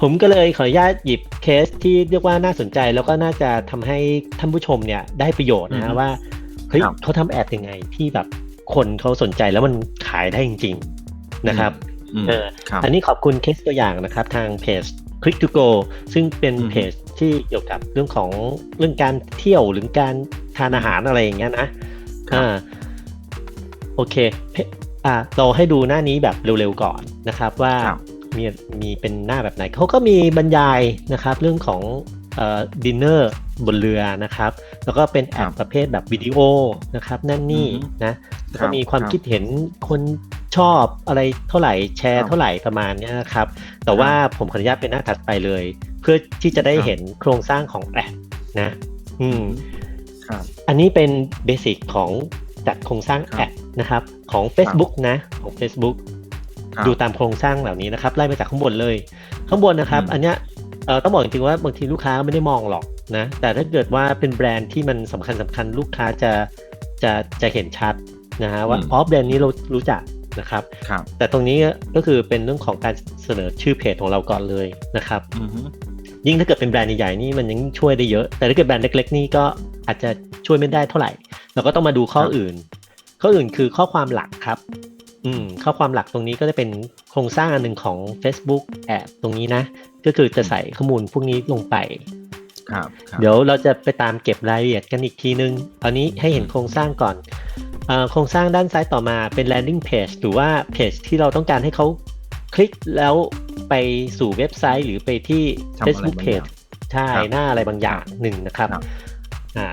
ผมก็เลยขออนุญาตหยิบเคสที่เรียกว่าน่าสนใจ แล้วก็น่าจะทำให้ท่านผู้ชมเนี่ยได้ประโยชน์อืนะอฮะฮึว่าเฮ้ยครับเขาทำแอดยังไงที่แบบคนเขาสนใจแล้วมันขายได้จริง ๆนะครับอืมเออครับอันนี้ขอบคุณเคสตัวอย่างนะครับ ทางเพจ Click to Go ซึ่งเป็นอืมเพจที่เกี่ยวกับเรื่องของเรื่องการเที่ยวหรือการทานอาหารอะไรอย่างเงี้ยนะครับอ่าโอเคเพอ่าเราให้ดูหน้านี้แบบเร็วๆก่อนนะครับว่าครับ มีมีเป็นหน้าแบบไหนเขาก็มีบรรยายนะครับเรื่องของเอ่อดินเนอร์บนเรือนะครับ แล้วก็เป็นแอครัดบประเภทแบบวิดีโอนะครับ นั่นนี่อือฮึนะแล้วครัก็บมีความครับคิดเห็นคนชอบอะไรเท่าไหร่แชครัร์บเท่าไหร่ประมาณเนี้ยนะครับ แต่ว่าผมขออนุญาตเป็นหน้าถัดไปเลย เพื่อที่จะได้ครับเห็นโครงสร้างของแอดนะ อืมครับอันนี้เป็นเบสิกของจัดโครงสร้างครับแอดนะครับ ของ Facebook นะของ Facebook ครับ ดูตามโครงสร้างเหล่านี้นะครับไล่มาจากข้างบนเลย ข้างบนนะครับอืมอันเนี้ยเอ่อต้องบอกจริงๆว่าบางทีลูกค้าไม่ได้มองหรอกนะแต่ถ้าเกิดว่าเป็นแบรนด์ที่มันสำคัญสคัญๆลูกค้าจะจะจะเห็นชัดนะฮะว่าอืมอ๋อแบรนด์นี้เรารู้จักนะครับครับ แต่ตรงนี้ก็คือเป็นเรื่องของการเสนอชื่อเพจของเราก่อนเลยนะครับอือฮึยิ่งถ้าเกิดเป็นแบรนด์ใหญ่ๆนี่มันยังช่วยได้เยอะ แต่ถ้าเกิดแบรนด์เล็กๆนี่ก็อาจจะช่วยไม่ได้เท่าไหร่ เราก็ต้องมาดูข้ออื่น ข้ออื่นคือข้อความหลักครับ อืมข้อความหลักตรงนี้ก็จะเป็นโครงสร้างอันหนึ่งของ Facebook แอดตรงนี้นะ ก็คือจะใส่ข้อมูลพวกนี้ลงไปครับครับเดี๋ยวเราจะไปตามเก็บรายละเอียดกันอีกทีนึง ตอนนี้ให้เห็นโครงสร้างก่อนเออโครงสร้างด้านซ้ายต่อมาเป็น landing page หรือว่าเพจที่เราต้องการให้เขาคลิกแล้วไปสู่เว็บไซต์หรือไปที่ทำอะไร Facebook บางอย่าง page ใช่ครับหน้าอะไรบางอย่างหนึ่งนะครับครับอ่า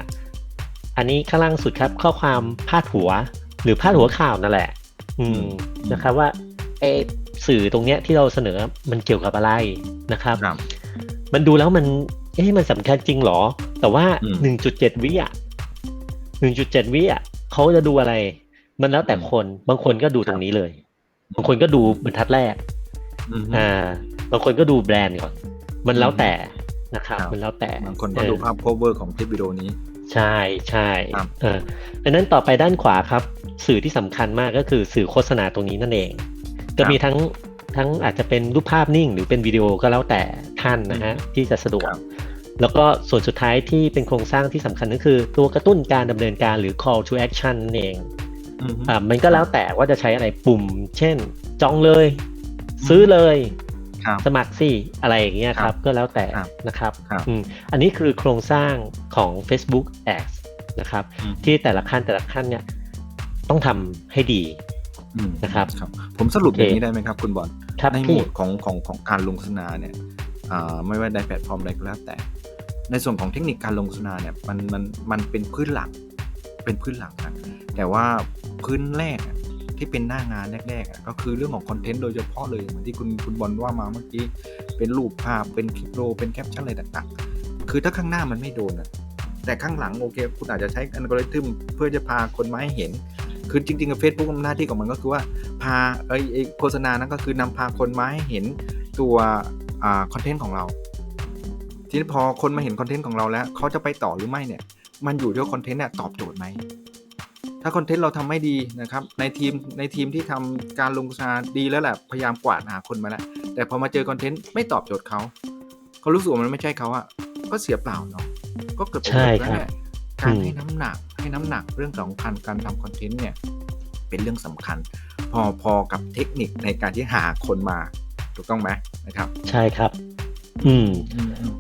อันนี้ข้างล่างสุดครับข้อความพาดหัวหรือพาดหัวข่าวนั่นแหละ อืมนะครับว่าเออสื่อตรงเนี้ยที่เราเสนอมันเกี่ยวกับอะไรนะครับครับมันดูแล้วมันเอ๊ะมันสำคัญจริงเหรอ แต่ว่าอืมหนึ่งจุดเจ็ดวิอะหนึ่งจุดเจ็ดวิอะเขาจะดูอะไร มันแล้วแต่คนบางคนก็ดูตรงนี้เลย บางคนก็ดูบรรทัดแรกอือฮึอ่าบางคนก็ดูแบรนด์ก่อน มันแล้วอืมแต่นะครับครับ มันแล้วแต่บางคนก็เออดูภาพ cover ของคลิปวิดีโอนี้ ใช่ใช่ครับเออดังนั้นต่อไปด้านขวาครับ สื่อที่สำคัญมากก็คือสื่อโฆษณาตรงนี้นั่นเอง ก็มีทั้งทั้งอาจจะเป็นรูปภาพนิ่ง หรือเป็นวิดีโอก็แล้วแต่ท่านนะฮะที่จะสะดวกครับแล้วก็ส่วนสุดท้ายที่เป็นโครงสร้างที่สำคัญก็คือ ตัวกระตุ้นการดำเนินการหรือ call to action นั่นเองอือฮึอ่ามันก็แล้วแต่ว่าจะใช้อะไรปุ่ม เช่น จองเลย ซื้อเลยครับสมัครสิอะไรอย่างเงี้ยครับ ก็แล้วแต่ครับนะครับครับอืมอันนี้คือโครงสร้างของ Facebook Ads นะครับอืมที่แต่ละขั้นแต่ละขั้นเนี่ย ต้องทำให้ดีอืมนะครับครับ ผมสรุปโออเคย่างนี้ได้ไหมครับ คุณบอลครับในโหมพี่ดของของของการลงโฆษณาเนี่ยอ่าไม่ว่าในแพลตฟอร์มใดก็แล้วแต่ ในส่วนของเทคนิคการลงโฆษณาเนี่ยมันมันมันเป็นพื้นหลัก เป็นพื้นหลักนะแต่ว่าพื้นแรกอะที่เป็นหน้างานแรกๆอะก็คือเรื่องของคอนเทนต์โดยเฉพาะเลยเหมือนที่คุณคุณบอลว่ามาเมื่อกี้เป็นรูปภาพเป็นคลิปโรเป็นแคปชั่นอะไรต่างๆ คือถ้าข้างหน้ามันไม่โดนอะแต่ข้างหลังโอเค คุณอาจจะใช้อัลกอริทึมเพื่อจะพาคนมาให้เห็น คือจริงๆกับ Facebook หน้าที่ของมันก็คือว่าพาไอ้ไอ้โฆษณานั้นก็คือนำพาคนมาให้เห็นตัวอ่าคอนเทนต์ของเราทีนี้พอคนมาเห็นคอนเทนต์ของเราแล้วเขาจะไปต่อหรือไม่เนี่ย มันอยู่ที่ว่าคอนเทนต์เนี่ยตอบโจทย์ไหมถ้าคอนเทนต์เราทำไม่ดีนะครับในทีมในทีมที่ทำการลงโฆษณาดีแล้วแหละพยายามกวาดหาคนมาแล้วแต่พอมาเจอคอนเทนต์ไม่ตอบโจทย์เขาเขารู้สึกว่ามันไม่ใช่เขาอะก็เสียเปล่าเนาะก็เกิดประโยชน์ใช่แล้วครับแหละการอืมให้น้ำหนัก ให้น้ำหนักเรื่องของการการทำคอนเทนต์เนี่ยเป็นเรื่องสำคัญ พอพอกับเทคนิคในการที่หาคนมาถูกต้องไหมนะครับ ใช่ครับ อืม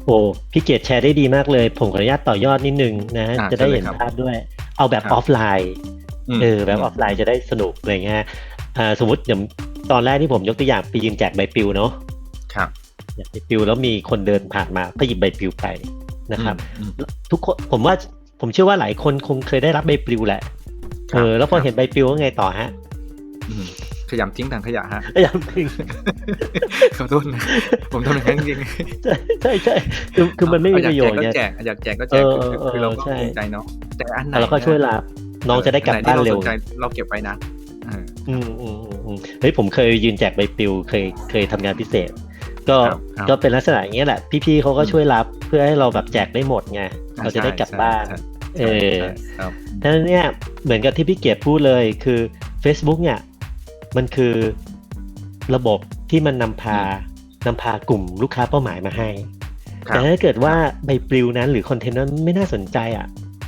โอ้พี่เกียรติแชร์ได้ดีมากเลย ผมขออนุญาตต่อยอดนิดนึงนะฮะอ่าจะได้เชิญเลยเห็นครับภาพด้วย เอาแบบครับออฟไลน์มเออแบบออฟไลน์จะได้สนุกอะไรเงี้ยอ่าสมมติอย่างตอนแรกที่ผมยกตัวอย่างไปยืนแจกใบปลิวเนาะครับแจกใบปลิวแล้วมีคนเดินผ่านมาก็หยิบใบปลิวไปนะครับอืมทุกคนผมว่า ผมเชื่อว่าหลายคนคงเคยได้รับใบปลิวแหละครับเออ แล้วพอครับเห็นใบปลิวว่าไงต่อฮะอืมขยำทิ้งถังขยะฮะก็ยังทิ้งขอโทษนะผมทำอย่างนั้นจริงใช่ใช่ใช่คือคือมันไม่มีประโยชน์อไงยากแจกก็แจกอยากแจกก็แจกเออคือเออคือเราก็ใช่ภูมิใจเนาะแต่อันไหนแล้วก็ช่วยลาน้องจะได้กลับอันหบ้านที่เร็วสนใจเราเก็บไว้นะเอออืมอืมอืมอืมเฮ้ยผมเคยยืนแจกใบปลิวเคยเคยทำงานพิเศษ ก็ครับครับก็เป็นลักษณะอย่างเงี้ยแหละ พี่ๆเขาก็ช่วยรับเพื่อให้เราแบบแจกได้หมดไงเราจะได้กลับบ้านใช่ เอใช่อใช่ครับดังนั้นเนี่ยเหมือนกับที่พี่เกียรติพูดเลยคือ Facebook เนี่ยมันคือระบบที่มันนำพานำพากลุ่มลูกค้าเป้าหมายมาให้ครับแต่ถ้าเกิดว่าใบปลิวนั้นหรือคอนเทนต์นั้นไม่น่าสนใจอะ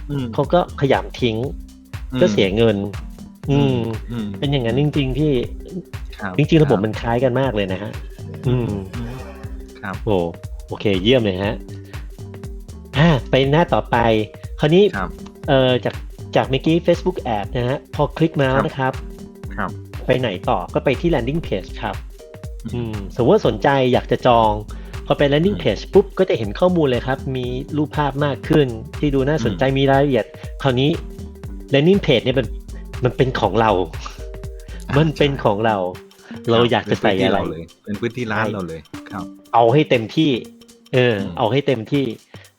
อืมเขาก็ขยำทิ้ง ก็เสียเงิน อืมอืมเป็นอย่างนั้นจริง ๆ พี่ครับจริงๆระบบมันคล้ายกันมากเลยนะฮะ อืม ครับโอ้โอเคเยี่ยมเลยฮะอ่าไปหน้าต่อไป คราวนี้ครับเอ่อจากจากเมื่อกี้ Facebook Ad นะฮะพอคลิกมาแล้วนะครับครับ ไปไหนต่อก็ไปที่ landing page ครับอืมสมมติว่าสนใจอยากจะจอง พอไป landing page ปุ๊บก็จะเห็นข้อมูลเลยครับ มีรูปภาพมากขึ้น ที่ดูน่าสนใจมีรายละเอียด คราวนี้ landing page เนี่ยมันมันเป็นของเรา มันเป็นของเรา เราอยากจะใส่อะไรเป็นพื้นที่เาเลยเป็นพื้นที่ร้านใช่เราเลยครับ เอาให้เต็มที่ เอออืมเอาให้เต็มที่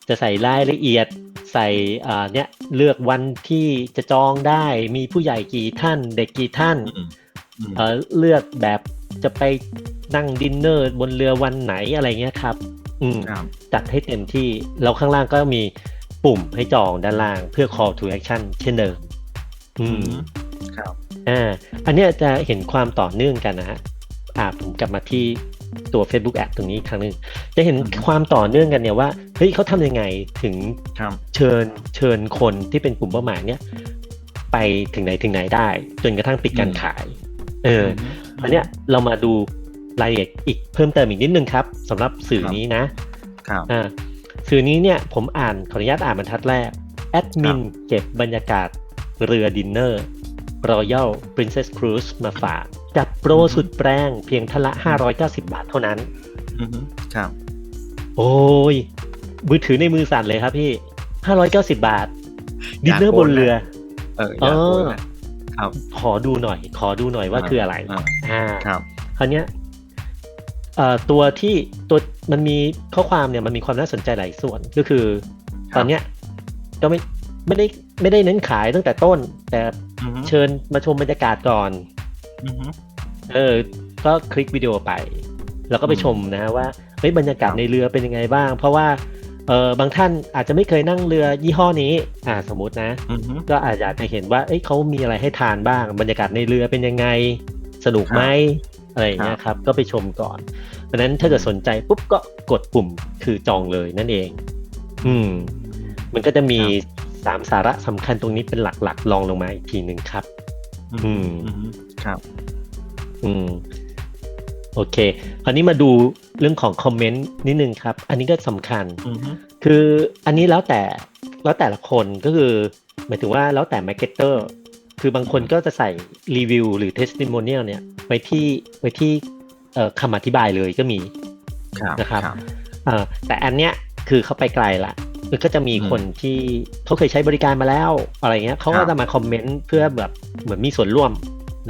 จะใส่รายละเอียด ใส่อ่าเนี่ยเลือกวันที่จะจองได้ มีผู้ใหญ่กี่ท่าน เด็กกี่ท่านอืมอืมเออเลือกแบบจะไปนั่งดินเนอร์บนเรือวันไหนอะไรเงี้ยครับ อืมครับจัดให้เต็มที่แล้วข้างล่างก็มีปุ่มให้จองด้านล่างเพื่อ call to action เช่นเดิมอืมครับอ่าอันเนี้ยจะเห็นความต่อเนื่องกันนะฮะอ่าผมกลับมาที่ตัว Facebook Ad ตรงนี้อีกครั้งหนึ่ง จะเห็นอืมความต่อเนื่องกันเนี่ยว่าเฮ้ยเขาทำยังไงถึงครับเชิญเชิญคนที่เป็นกลุ่มเป้าหมายเนี่ยไปถึงไหนถึงไหนได้ จนกระทั่งปิดการขาย เอออันเนี้ยเรามาดูรายละเอียดอีกเพิ่มเติมอีกนิดนึงครับสำหรับสื่อนี้นะครับอ่าสื่อนี้เนี่ยผมอ่านขออนุญาตอ่านบรรทัดแรกแอดมินเก็บบรรยากาศเรือดินเนอร์ Royal Princess Cruise มาฝากจัดโปรสุดแปรงเพียงทนละ 590 บาทเท่านั้นอืม ครับ โอ้ยมือถือในมือสั่นเลยครับพี่590บาท ดินเนอร์บนเรือ เอออยากรู้แหละครับ ขอดูหน่อย ขอดูหน่อยว่าคืออะไราอ่า ครับ คราวเนี้ยเอ่อตัวที่ตัวมันมีข้อความเนี่ยมันมีความน่าสนใจหลายส่วนก็คือครับตอนเนี้ยก็ไม่ไม่ได้ไม่ได้เน้นขายตั้งแต่ต้น แต่อืมเชิญมาชมบรรยากาศก่อนอืมเออ ก็คลิกวิดีโอไป แล้วก็ไปอืมชมนะว่าเฮ้ยบรรยากาศครับในเรือเป็นยังไงบ้าง เพราะว่าเออบางท่านอาจจะไม่เคยนั่งเรือยี่ห้อนี้ อ่าสมมตินะอืมก็อาจจะเห็นว่าเอ้ยเขามีอะไรให้ทานบ้าง บรรยากาศในเรือเป็นยังไงสนุกไหมอะไรอย่างเงี้ยครับ ก็ไปชมก่อน เพราะฉะนั้นถ้าเกิดสนใจปุ๊บก็กดปุ่มคือจองเลยนั่นเอง อืม มันก็จะมีสามสาระสำคัญตรงนี้เป็นหลักๆลองลงมาอีกทีหนึ่งครับ อืมอืมครับ อืม โอเค คราวนี้มาดูเรื่องของคอมเมนต์นิดนึงครับ อันนี้ก็สำคัญอืมคืออันนี้แล้วแต่แล้วแต่ละคนก็คือ หมายถึงว่าแล้วแต่มาร์เก็ตเตอร์คือบางคนก็จะใส่รีวิวหรือเทสติโมเนียลเนี่ยไว้ที่ไว้ที่เอ่อคำอธิบายเลยก็มีครับนะครับเอ่อแต่อันเนี้ยคือเขาไปไกลละมันก็จะมีอืมคนที่เขาเคยใช้บริการมาแล้วอะไรเงี้ยเขาคก็รับจะมาคอมเมนต์เพื่อแบบเหมือนมีส่วนร่วม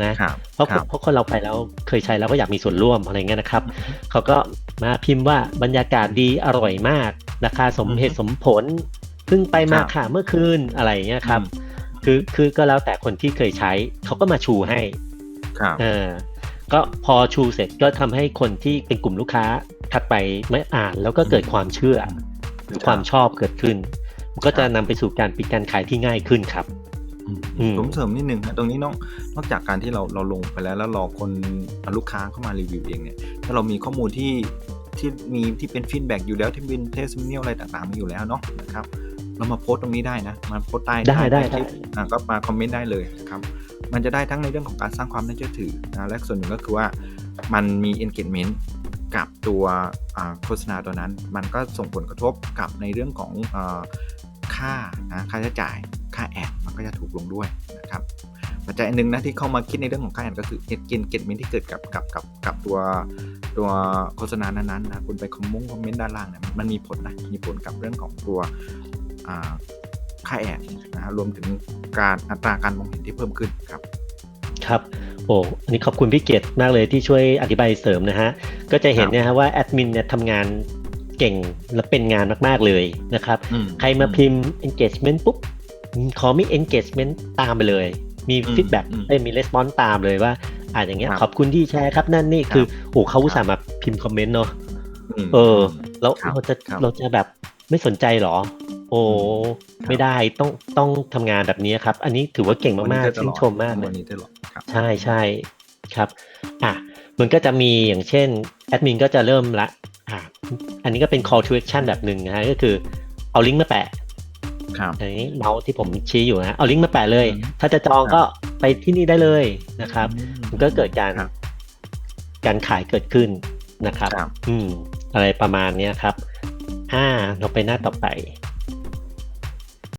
นะครับเพราะครับเพราะคนเราไปแล้วเคยใช้แล้วก็อยากมีส่วนร่วมอะไรเงี้ยนะครับเขาก็มาพิมพ์ว่าบรรยากาศดีอร่อยมาก ราคาสมเหตุสมผลเพิ่งไปมาครับค่ะเมื่อคืนอะไรเงี้ยครับ คือคือก็แล้วแต่คนที่เคยใช้เขาก็มาชูให้ครับเออก็พอชูเสร็จก็ทำให้คนที่เป็นกลุ่มลูกค้าถัดไปไม่อ่านแล้วก็เกิดความเชื่อ หรือความชอบเกิดขึ้นมันก็จะนำไปสู่การปิดการขายที่ง่ายขึ้นครับอืมอืม ผมเสริมนิดนึงนะตรงนี้นอกนอกจากการที่เราเราลงไปแล้วแล้วรอคนลูกค้าเข้ามารีวิวเองเนี่ย ถ้าเรามีข้อมูลที่ที่มีที่เป็นฟีดแบ็กอยู่แล้วที่เป็นเทสมิเนียลอะไรต่างๆมีอยู่แล้วเนาะนะครับเรามาโพสต์ตรงนี้ได้นะมาโพสต์ใต้ได้ได้ใต้คลิปได้อ่าก็มาคอมเมนต์ได้เลยนะครับมันจะได้ทั้งในเรื่องของการสร้างความน่าเชื่อถือนะและส่วนหนึ่งก็คือว่ามันมี engagement กับตัวอ่าโฆษณาตัวนั้น มันก็ส่งผลกระทบกับในเรื่องของอาค่านะค่าใช้จ่ายค่าแอดมัน ก็จะถูกลงด้วยนะครับปัจจัยอันหนึ่งนะที่เข้ามาคิดในเรื่องของค่าแอดก็คือ engagement ที่เกิดกับกับกับกับตัวตัวโฆษณานั้นๆนะคุณไปคอมมงคอมเมนต์ด้านล่างเนี่ยมันมันมีผลนะมีผลกับเรื่องของตัวอ่าค่าแอดนะฮะรวมถึงการอัตราการมองเห็นที่เพิ่มขึ้นครับครับโอ้อันนี้ขอบคุณพี่เกียรติมากเลยที่ช่วยอธิบายเสริมนะฮะก็จะเห็นครับเนะฮะว่าแอดมินเนี่ยทำงานเก่งและเป็นงานมาก ๆ เลยนะครับอืใครมาพิมพ์ engagement ปุ๊บ ขอมี engagement ตามไปเลย มีอืม feedback อืมเอ้ยมี response ตามเลยว่าอ่าอย่างเงี้ยครับขอบคุณที่แชร์ครับนั่นนี่ครับคือโอ้เขาอุตส่าห์มาพิมพ์คอมเมนต์เนาะมเออแล้วครับเราจะครับเราจะแบบไม่สนใจเหรอ โอ้ครับไม่ได้ต้องต้องทำงานแบบนี้ครับ อันนี้ถือว่าเก่งวันมานี้กได้ๆตชื่ลนอดชมมากเลวันยนี้ได้หรอดครับใช่ใช่ครับอะมันก็จะมีอย่างเช่นแอดมินก็จะเริ่มละอ่าอันนี้ก็เป็น call to action แบบหนึ่งนะฮะก็คือเอาลิงก์มาแปะ ครับอันนี้เมาส์ที่ผมชี้อยู่นะเอาลิงก์มาแปะเลยอืมถ้าจะจองก็ไปที่นี่ได้เลยนะครับอืมันก็เกิดการครับการขายเกิดขึ้นนะครับครับอืม อะไรประมาณเนี้ยครับ อ่า เราไปหน้าต่อไป